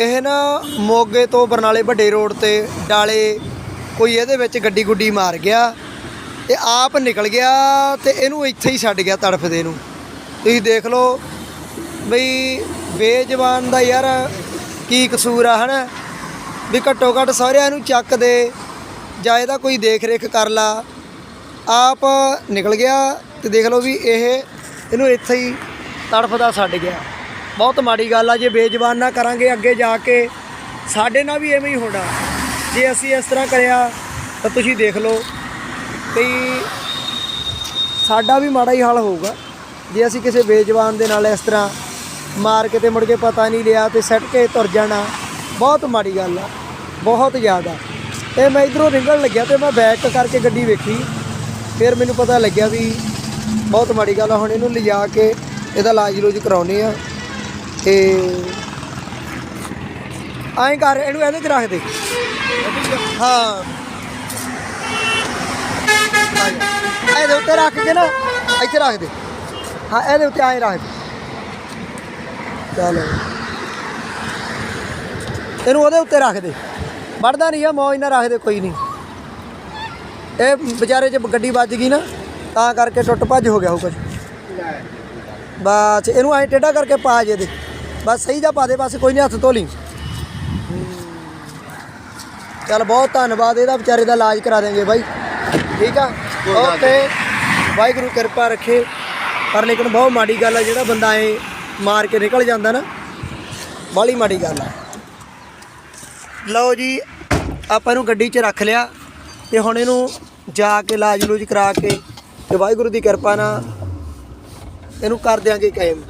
ਇਹ ਨਾ ਮੋਗੇ ਤੋਂ ਬਰਨਾਲੇ ਵੱਡੇ ਰੋਡ ਤੇ ਡਾਲੇ ਕੋਈ ਇਹਦੇ ਵਿੱਚ ਗੱਡੀ ਗੁੱਡੀ ਮਾਰ ਗਿਆ ਤੇ ਆਪ ਨਿਕਲ ਗਿਆ ਤੇ ਇਹਨੂੰ ਇੱਥੇ ਹੀ ਛੱਡ ਗਿਆ ਤੜਫਦੇ ਨੂੰ। ਤੁਸੀਂ ਦੇਖ ਲਓ ਬਈ ਬੇਜਵਾਨ ਦਾ ਯਾਰ ਕੀ ਕਸੂਰ ਆ, ਹਨਾ? ਵੀ ਘੱਟੋ ਘੱਟ ਸਾਰਿਆਂ ਨੂੰ ਚੱਕ ਦੇ, ਜਾਂ ਇਹਦਾ ਕੋਈ ਦੇਖ ਰੇਖ ਕਰ ਲਾ। ਆਪ ਨਿਕਲ ਗਿਆ ਤੇ ਦੇਖ ਲਓ ਵੀ ਇਹ ਇਹਨੂੰ ਇੱਥੇ ਹੀ ਤੜਫਦਾ ਛੱਡ ਗਿਆ। ਬਹੁਤ ਮਾੜੀ ਗੱਲ ਆ, ਜੇ ਬੇਜ਼ਬਾਨ ਨਾ ਕਰਾਂਗੇ ਅੱਗੇ ਜਾ ਕੇ, ਸਾਡੇ ਨਾਲ ਵੀ ਐਵੇਂ ਹੀ ਹੋਣਾ ਜੇ ਅਸੀਂ ਇਸ ਤਰ੍ਹਾਂ ਕਰਿਆ, ਤਾਂ ਤੁਸੀਂ ਦੇਖ ਲਓ ਵੀ ਸਾਡਾ ਵੀ ਮਾੜਾ ਹੀ ਹਾਲ ਹੋਊਗਾ। ਜੇ ਅਸੀਂ ਕਿਸੇ ਬੇਜ਼ਬਾਨ ਦੇ ਨਾਲ ਇਸ ਤਰ੍ਹਾਂ ਮਾਰ ਕੇ ਤੇ ਮੁੜ ਕੇ ਪਤਾ ਨਹੀਂ ਲਿਆ ਤੇ ਸੱਟ ਕੇ ਤੁਰ ਜਾਣਾ, ਬਹੁਤ ਮਾੜੀ ਗੱਲ ਆ, ਬਹੁਤ ਜ਼ਿਆਦਾ ਤੇ ਮੈਂ ਇਧਰੋਂ ਨਿਕਲਣ ਲੱਗਿਆ ਤੇ ਮੈਂ ਬੈਕ ਕਰਕੇ ਗੱਡੀ ਵੇਖੀ, ਫਿਰ ਮੈਨੂੰ ਪਤਾ ਲੱਗਿਆ ਵੀ ਬਹੁਤ ਮਾੜੀ ਗੱਲ ਆ, ਹੁਣ ਇਹਨੂੰ ਲਿਜਾ ਕੇ ਇਹਦਾ ਇਲਾਜ ਲੂਜ ਕਰਾਉਣੇ ਆ। ਤੇ ਐਂ ਕਰ ਇਹਨੂੰ ਇਹਦੇ 'ਚ ਰੱਖ ਦੇ। ਹਾਂ। ਇਹਦੇ ਉੱਤੇ ਰੱਖ ਕੇ ਨਾ ਇੱਥੇ ਰੱਖ ਦੇ। ਹਾਂ ਇਹਦੇ ਉੱਤੇ ਐਂ ਰੱਖ ਦੇ। ਚਲੋ। ਇਹਨੂੰ ਉਹਦੇ ਉੱਤੇ ਰੱਖ ਦੇ। ਵੜਦਾ ਨਹੀਂ ਆ ਮੌਜ ਨਾਲ ਰੱਖ ਦੇ ਕੋਈ ਨਹੀਂ। ਇਹ ਵਿਚਾਰੇ 'ਚ ਗੱਡੀ ਵੱਜ ਗਈ ਨਾ ਤਾਂ ਕਰਕੇ ਟੁੱਟ ਭੱਜ ਹੋ ਗਿਆ ਉਹ ਕੁਝ ਬਸ ਇਹਨੂੰ ਐਂ ਟੇਢਾ ਕਰਕੇ ਪਾ ਜੇ ਦੇ ਬਸ ਸਹੀ ਜਾ ਪਾ ਦੇ ਬਸ ਕੋਈ ਨਹੀਂ ਹੱਥ ਧੋ ਲਈ। ਚੱਲ ਬਹੁਤ ਧੰਨਵਾਦ ਇਹਦਾ ਵਿਚਾਰੇ ਦਾ ਇਲਾਜ ਕਰਾ ਦੇਂਗੇ ਬਾਈ। ਠੀਕ ਆ? ਓਕੇ। ਵਾਹਿਗੁਰੂ ਕਿਰਪਾ ਰੱਖੇ। ਪਰ ਲੇਕਿਨ ਬਹੁਤ ਮਾੜੀ ਗੱਲ ਆ ਜਿਹੜਾ ਬੰਦਾ ਐ ਮਾਰ ਕੇ ਨਿਕਲ ਜਾਂਦਾ ਨਾ ਬਾਲੀ ਮਾੜੀ ਗੱਲ ਆ। ਲਓ ਜੀ ਆਪਾਂ ਇਹਨੂੰ ਗੱਡੀ 'ਚ ਰੱਖ ਲਿਆ ਤੇ ਹੁਣ ਇਹਨੂੰ ਜਾ ਕੇ ਇਲਾਜ ਲੂਜ ਕਰਾ ਕੇ ਤੇ ਵਾਹਿਗੁਰੂ ਦੀ ਕਿਰਪਾ ਨਾਲ ਇਹਨੂੰ ਕਰ ਦਿਆਂਗੇ ਕਾਇਮ।